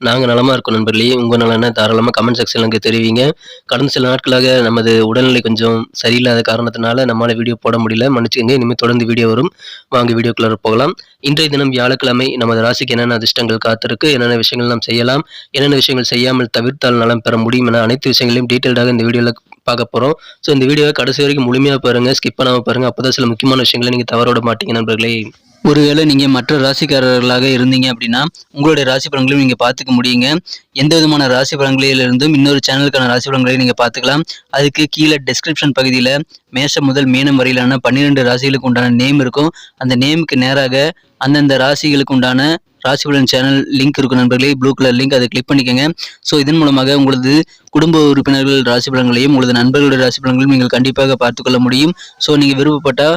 நாங்கள் நலமாக இருக்கோம் நண்பர்களே. உங்கள் நலனை தாராளமாக கமெண்ட் செக்ஷனில் அங்கே தெரிவிங்க. கடந்த சில நாட்களாக நமது உடல்நிலை கொஞ்சம் சரியில்லாத காரணத்தினால நம்மளால் வீடியோ போட முடியல. மன்னிச்சுக்கங்க. இனிமேல் தொடர்ந்து வீடியோ வரும். வாங்க வீடியோக்குள்ள போகலாம். இன்றைய தினம் வியாழக்கிழமை நமது ராசிக்கு என்னென்ன அதிர்ஷ்டங்கள் காத்திருக்கு? என்னென்ன விஷயங்கள் நாம் செய்யலாம்? என்னென்ன விஷயங்கள் செய்யாமல் தவிர்த்தால் நலம் பெற முடியும் என அனைத்து விஷயங்களையும் டீட்டெயில்டாக இந்த வீடியோவில் பார்க்க போகிறோம் ஸோ இந்த வீடியோவை கடைசி வரைக்கும் முழுமையாக பாருங்கள் ஸ்கிப் பண்ணாமல் பாருங்கள் அப்போ சில முக்கியமான விஷயங்களை நீங்கள் தவறோட மாட்டீங்க நண்பர்களே. ஒருவேளை நீங்கள் மற்ற ராசிக்காரர்களாக இருந்தீங்க அப்படின்னா உங்களுடைய ராசி பலன்களையும் நீங்கள் பார்த்துக்க முடியுங்க. எந்த விதமான ராசி பலன்களிலிருந்தும் இன்னொரு சேனலுக்கான ராசி பலன்களையும் நீங்கள் பார்த்துக்கலாம். அதுக்கு கீழே டெஸ்கிரிப்ஷன் பகுதியில் மேஷம் முதல் மீனம் வரையிலான பன்னிரெண்டு ராசிகளுக்கு உண்டான நேம் இருக்கும். அந்த நேமுக்கு நேராக அந்தந்த ராசிகளுக்கு உண்டான ராசி பலன் சேனல் லிங்க் இருக்கும் நண்பர்களே. ப்ளூ கலர் லிங்க் அதை கிளிக் பண்ணிக்கோங்க. ஸோ இதன் மூலமாக உங்களது குடும்ப உறுப்பினர்கள் ராசி பலன்களையும் உங்களது நண்பர்களுடைய ராசி பலன்களையும் நீங்கள் கண்டிப்பாக பார்த்துக்கொள்ள முடியும். ஸோ நீங்கள் விருப்பப்பட்டால்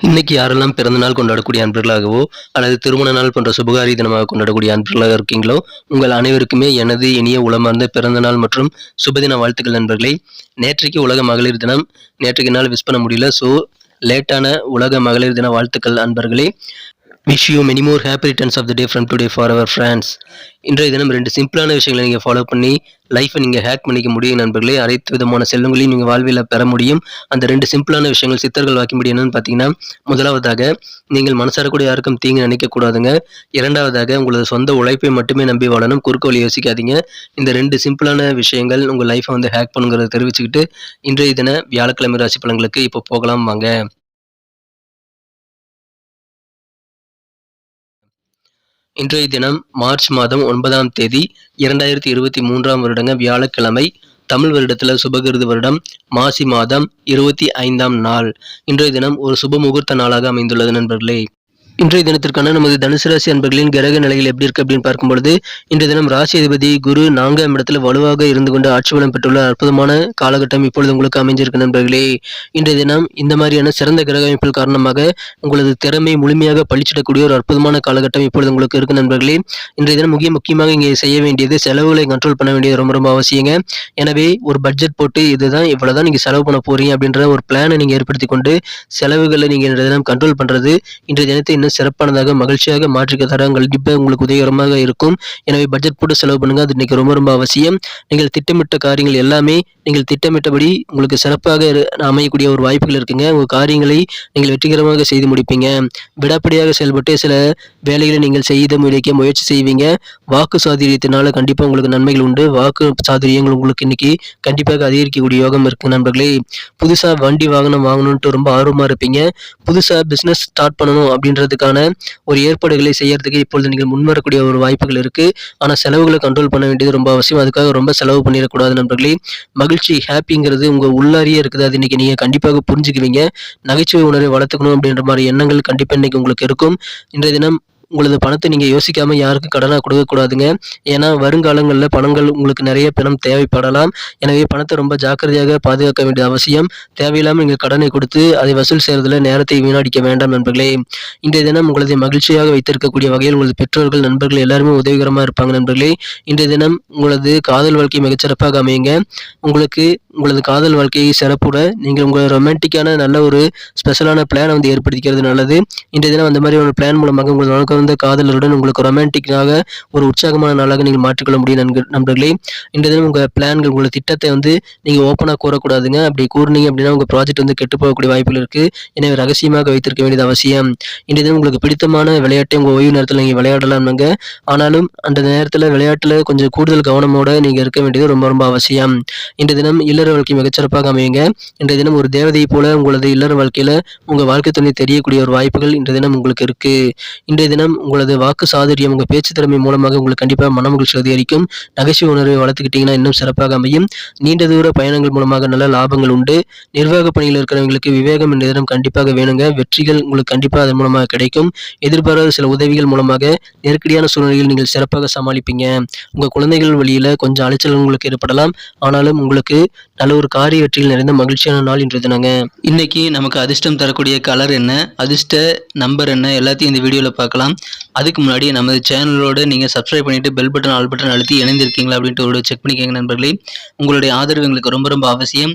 இன்னைக்கு யாரெல்லாம் பிறந்த நாள் கொண்டாடக்கூடிய அன்பர்களாகவோ அல்லது திருமண நாள் போன்ற சுபகாரி தினமாக கொண்டாடக்கூடிய அன்பர்களாக இருக்கீங்களோ உங்கள் அனைவருக்குமே எனது இனிய உளமார்ந்த பிறந்த நாள் மற்றும் சுபதின வாழ்த்துக்கள் நண்பர்களே. நேற்றைக்கு உலக மகளிர் தினம். நேற்றைக்கு நாள் விஷ் பண்ண முடியல. ஸோ லேட்டான உலக மகளிர் தின வாழ்த்துக்கள் அன்பர்களே wish you many more happy returns of the day from today for our friends இன்றைய தினம் ரெண்டு சிம்பிளான விஷயங்களை நீங்கள் ஃபாலோ பண்ணி லைஃப்பை நீங்கள் ஹேக் பண்ணிக்க முடியும் நண்பர்களே. அனைத்து விதமான செல்வங்களையும் நீங்கள் வாழ்வில் பெற முடியும். அந்த ரெண்டு சிம்பிளான விஷயங்கள் சித்தர்கள் வாக்கின்படி என்னன்னு பார்த்தீங்கன்னா முதலாவதாக நீங்கள் மனசார கூட யாருக்கும் தீங்கு நினைக்கக்கூடாதுங்க இரண்டாவதாக உங்களது சொந்த உழைப்பை மட்டுமே நம்பி வாழணும். குறுக்கு வழி யோசிக்காதீங்க. இந்த ரெண்டு சிம்பிளான விஷயங்கள் உங்கள் லைஃப்பை வந்து ஹேக் பண்ணுங்கிறத தெரிவிச்சுக்கிட்டு இன்றைய தின வியாழக்கிழமை ராசி பலன்களுக்கு இப்போ போகலாம் வாங்க. இன்றைய தினம் மார்ச் மாதம் ஒன்பதாம் தேதி இரண்டாயிரத்தி இருபத்தி மூன்றாம் வருடங்க வியாழக்கிழமை தமிழ் வருடத்தில் சுபகிருது வருடம் மாசி மாதம் இருபத்தி ஐந்தாம் நாள். இன்றைய தினம் ஒரு சுப முகூர்த்த நாளாக அமைந்துள்ளது நண்பர்களே. இன்றைய தினத்திற்கான நமது தனுசு ராசி அன்பர்களின் கிரக நிலைகள் எப்படி இருக்கு அப்படின்னு பார்க்கும்பொழுது இன்றைய தினம் ராசி அதிபதி குரு நான்காம் இடத்துல வலுவாக இருந்து கொண்டு ஆட்சி பலம் பெற்றுள்ள அற்புதமான காலகட்டம் இப்பொழுது உங்களுக்கு அமைஞ்சிருக்கு நண்பர்களே. இன்றைய தினம் இந்த மாதிரியான சிறந்த கிரக அமைப்பில் காரணமாக உங்களது திறமை முழுமையாக பழிச்சிடக்கூடிய ஒரு அற்புதமான காலகட்டம் இப்பொழுது உங்களுக்கு இருக்கு நண்பர்களே. இன்றைய தினம் முக்கிய முக்கியமாக இங்கே செய்ய வேண்டியது செலவுகளை கண்ட்ரோல் பண்ண வேண்டியது ரொம்ப ரொம்ப அவசியங்க. எனவே ஒரு பட்ஜெட் போட்டு இதுதான் இவ்வளவுதான் நீங்க செலவு பண்ண போறீங்க அப்படின்ற ஒரு பிளானை நீங்க ஏற்படுத்தி கொண்டு செலவுகளை நீங்க இன்றைய தினம் கண்ட்ரோல் பண்றது இன்றைய தினத்தை இன்னும் சிறப்பானதாக மகிழ்ச்சியாக மாற்றிக்க தர கண்டிப்பாக உங்களுக்கு உதவிகரமாக இருக்கும். எனவே பட்ஜெட் போட்டு செலவு பண்ணுங்க. அது இன்னைக்கு ரொம்ப ரொம்ப அவசியம். நீங்கள் திட்டமிட்ட காரியங்கள் எல்லாமே நீங்கள் திட்டமிட்டபடி உங்களுக்கு சிறப்பாக அமையக்கூடிய ஒரு வாய்ப்புகள் இருக்குங்க. உங்கள் காரியங்களை நீங்கள் வெற்றிகரமாக செய்து முடிப்பீங்க. விடாப்படியாக செயல்பட்டு சில வேலைகளை நீங்கள் செய்து முடிக்க முயற்சி செய்வீங்க. வாக்கு சாதுரியத்தினால கண்டிப்பாக உங்களுக்கு நன்மைகள் உண்டு. வாக்கு சாதுரியங்கள் உங்களுக்கு இன்னைக்கு கண்டிப்பாக அதிகரிக்கக்கூடிய யோகம் இருக்குது நண்பர்களே. புதுசாக வண்டி வாகனம் வாங்கணுன்ட்டு ரொம்ப ஆர்வமாக இருப்பீங்க. புதுசாக பிஸ்னஸ் ஸ்டார்ட் பண்ணணும் அப்படின்றதுக்கான ஒரு ஏற்பாடுகளை செய்யறதுக்கு இப்பொழுது நீங்கள் முன்வரக்கூடிய ஒரு வாய்ப்புகள் இருக்குது ஆனால் செலவுகளை கண்ட்ரோல் பண்ண வேண்டியது ரொம்ப அவசியம். அதுக்காக ரொம்ப செலவு பண்ணிடக்கூடாது நண்பர்களே. மகிழ்ச்சி ஹாப்பிங்கிறது உங்க உள்ளாரியே இருக்குது. அது இன்றைக்கி நீங்க கண்டிப்பாக புரிஞ்சுக்குவீங்க. நகைச்சுவை உணர்வை வளர்த்துக்கணும் அப்படின்ற மாதிரி எண்ணங்கள் கண்டிப்பா இன்றைக்கி உங்களுக்கு இருக்கும். இன்றைய தினம் உங்களது பணத்தை நீங்கள் யோசிக்காமல் யாருக்கும் கடனாக கொடுக்கக்கூடாதுங்க ஏன்னா வருங்காலங்களில் பணங்கள் உங்களுக்கு நிறைய பணம் தேவைப்படலாம். எனவே பணத்தை ரொம்ப ஜாக்கிரதையாக பாதுகாக்க வேண்டிய அவசியம். தேவையில்லாமல் நீங்கள் கடனை கொடுத்து அதை வசூல் செய்கிறதுல நேரத்தை வீணடிக்க வேண்டாம் நண்பர்களே. இன்றைய தினம் உங்களது மகிழ்ச்சியாக வைத்திருக்கக்கூடிய வகையில் உங்களது பெற்றோர்கள் நண்பர்கள் எல்லாருமே உதவிகரமாக இருப்பாங்க நண்பர்களே. இன்றைய தினம் உங்களது காதல் வாழ்க்கை மிகச்சிறப்பாக அமையுங்க. உங்களுக்கு உங்களது காதல் வாழ்க்கையை சிறப்புட நீங்கள் உங்கள் ரொமான்டிக்கான நல்ல ஒரு ஸ்பெஷலான பிளானை வந்து ஏற்படுத்திக்கிறது நல்லது. இன்றைய தினம் அந்த மாதிரி ஒரு பிளான் மூலமாக உங்கள் வளர்க்க வந்த காதலருடன் உங்களுக்கு ரொமான்டிக்காக ஒரு உற்சாகமான நாளாக நீங்கள் மாற்றிக்கொள்ள முடியும் நண்பர் நண்பர்களே. இன்றைய தினம் உங்கள் பிளான்கள் உங்கள் திட்டத்தை வந்து நீங்கள் ஓப்பனாக கூறக்கூடாதுங்க. அப்படி கூறினீங்க அப்படின்னா உங்கள் ப்ராஜெக்ட் வந்து கெட்டு போகக்கூடிய வாய்ப்புகள் இருக்குது எனவே ரகசியமாக வைத்திருக்க வேண்டியது அவசியம். இன்றைய தினம் உங்களுக்கு பிடித்தமான விளையாட்டை உங்கள் ஓய்வு நேரத்தில் நீங்கள் விளையாடலாம்னுங்க. ஆனாலும் அந்த நேரத்தில் விளையாட்டில் கொஞ்சம் கூடுதல் கவனமோடு நீங்கள் இருக்க வேண்டியது ரொம்ப ரொம்ப அவசியம். இன்றைய தினம் இல்லை இல்லற வாழ்க்கை மிகச்சிறப்பாக அமையுங்க. இன்றைய தினம் ஒரு தேவதையை போல உங்களது இல்லற வாழ்க்கையில உங்க வாழ்க்கை துணை தெரியக்கூடிய ஒரு வாய்ப்புகள் இன்றைய தினம் உங்களுக்கு இருக்கு. இன்றைய தினம் உங்களது வாக்கு சாதுரியம் உங்க பேச்சு திறமை மூலமாக உங்களுக்கு கண்டிப்பாக மன மகிழ்ச்சி அதிகரிக்கும். நகைச்சுவை உணர்வை வளர்த்துக்கிட்டீங்கன்னா இன்னும் சிறப்பாக அமையும். நீண்ட தூர பயணங்கள் மூலமாக நல்ல லாபங்கள் உண்டு. நிர்வாக பணியில் இருக்கிறவங்களுக்கு விவேகம் இன்றைய தினம் கண்டிப்பாக வேணுங்க. வெற்றிகள் உங்களுக்கு கண்டிப்பாக அதன் மூலமாக கிடைக்கும். எதிர்பாராத சில உதவிகள் மூலமாக நெருக்கடியான சூழ்நிலையில் நீங்கள் சிறப்பாக சமாளிப்பீங்க. உங்க குழந்தைகள் வழியில கொஞ்சம் அலைச்சல் உங்களுக்கு ஏற்படலாம். ஆனாலும் உங்களுக்கு நல்ல ஒரு காரிய வெற்றியில் நிறைந்த மகிழ்ச்சியான நாள் இன்றைய தினங்க. இன்னைக்கு நமக்கு அதிர்ஷ்டம் தரக்கூடிய கலர் என்ன அதிர்ஷ்ட நம்பர் என்ன எல்லாத்தையும் இந்த வீடியோவில் பார்க்கலாம். அதுக்கு முன்னாடி நமது சேனலோட நீங்கள் சப்ஸ்கிரைப் பண்ணிட்டு பெல் பட்டன் ஆல் பட்டன் அழுத்தி இணைந்திருக்கீங்களா அப்படின்ட்டு ஒரு செக் பண்ணிக்கோங்க நண்பர்களே. உங்களுடைய ஆதரவு எங்களுக்கு ரொம்ப ரொம்ப அவசியம்.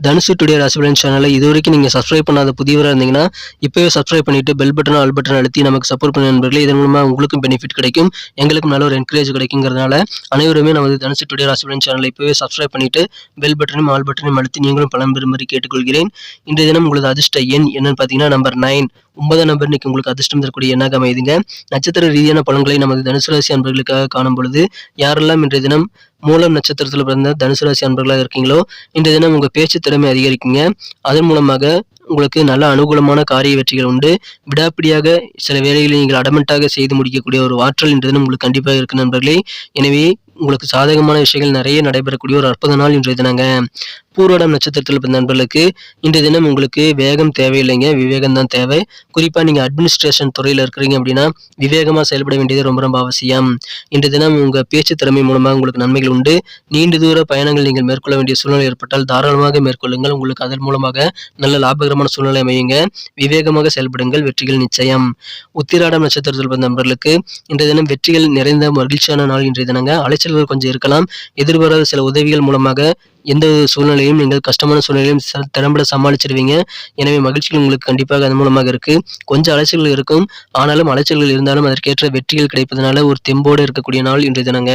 தனுசு டுடே ராசிபலன் சேனலை இது வரைக்கும் நீங்கள் சப்ஸ்கிரைப் பண்ணாத புதியவராக இருந்தீங்கன்னா இப்போவே சப்ஸ்கிரைப் பண்ணிட்டு பெல் பட்டன் ஆல் பட்டன் அழுத்தி நமக்கு சப்போர்ட் பண்ண நண்பர்களே இதன் மூலமாக உங்களுக்கும் பெனிஃபிட் கிடைக்கும். எங்களுக்கும் நல்ல ஒரு என்கரேஜ் கிடைக்குங்கிறதுனால அனைவருமே நமது தனுசு டுடே ராசிபலன் சேனலை இப்போவே சப்ஸ்கிரைப் பண்ணிட்டு பெல் பட்டனும் ஆல் பட்டனும் அழுத்தி நீங்களும் பலம் பெறுமாறு கேட்டுக்கொள்கிறேன். இன்றைய தினம் உங்களது அதிர்ஷ்ட எண் என்னன்னு பார்த்தீங்கன்னா நம்பர் நைன் ஒன்பதாம் நம்பர் இன்னைக்கு உங்களுக்கு அதிர்ஷ்டம் தரக்கூடிய எண்ணாக அமைதுங்க நட்சத்திர ரீதியான பலன்களை நமது தனுசு ராசி அன்பர்களுக்காக காணும் பொழுது யாரெல்லாம் இன்றைய தினம் மூலம் நட்சத்திரத்தில் பிறந்த தனுசு ராசி அன்பர்களாக இருக்கீங்களோ இந்த தினம் உங்கள் பேச்சு திறமை அதிகரிக்குங்க. அதன் மூலமாக உங்களுக்கு நல்ல அனுகூலமான காரிய வெற்றிகள் உண்டு. விடாப்பிடியாக சில வேலைகளை நீங்கள் அடமெண்ட்டாக செய்து முடிக்கக்கூடிய ஒரு ஆற்றல் இன்றைய தினம் உங்களுக்கு கண்டிப்பாக இருக்கு நண்பர்களே. எனவே உங்களுக்கு சாதகமான விஷயங்கள் நிறைய நடைபெறக்கூடிய ஒரு அற்புத நாள் இன்றைய தினங்க. பூர்வடம் நட்சத்திரத்தில் பிறந்த நண்பர்களுக்கு இன்றைய தினம் உங்களுக்கு வேகம் தேவையில்லைங்க. விவேகம் தான் தேவை. குறிப்பாக நீங்கள் அட்மினிஸ்ட்ரேஷன் துறையில் இருக்கிறீங்க அப்படின்னா விவேகமாக செயல்பட வேண்டியது ரொம்ப ரொம்ப அவசியம். இன்றைய தினம் உங்கள் பேச்சு திறமை மூலமாக உங்களுக்கு நன்மைகள் உண்டு. நீண்ட தூர பயணங்கள் நீங்கள் மேற்கொள்ள வேண்டிய சூழ்நிலை ஏற்பட்டால் தாராளமாக மேற்கொள்ளுங்கள். உங்களுக்கு அதன் மூலமாக நல்ல லாபகரமான சூழ்நிலை அமையுங்க. விவேகமாக செயல்படுங்கள். வெற்றிகள் நிச்சயம். உத்திராடம் நட்சத்திரத்தில் பிறந்த நண்பர்களுக்கு இன்றைய தினம் வெற்றிகள் நிறைந்த மகிழ்ச்சியான நாள் இன்றைய தினங்க. அலைச்சல்கள் கொஞ்சம் இருக்கலாம். எதிர்பாராத சில உதவிகள் மூலமாக எந்த ஒரு சூழ்நிலையும் நீங்கள் கஷ்டமான சூழ்நிலையும் திறம்பட சமாளிச்சிடுவீங்க எனவே மகிழ்ச்சிகள் உங்களுக்கு கண்டிப்பாக அதன் மூலமாக இருக்கு. கொஞ்சம் அலைச்சல்கள் இருக்கும். ஆனாலும் அலைச்சல்கள் இருந்தாலும் அதற்கேற்ற வெற்றிகள் கிடைப்பதனால ஒரு தெம்போடு இருக்கக்கூடிய நாள் இன்றைய தினங்க.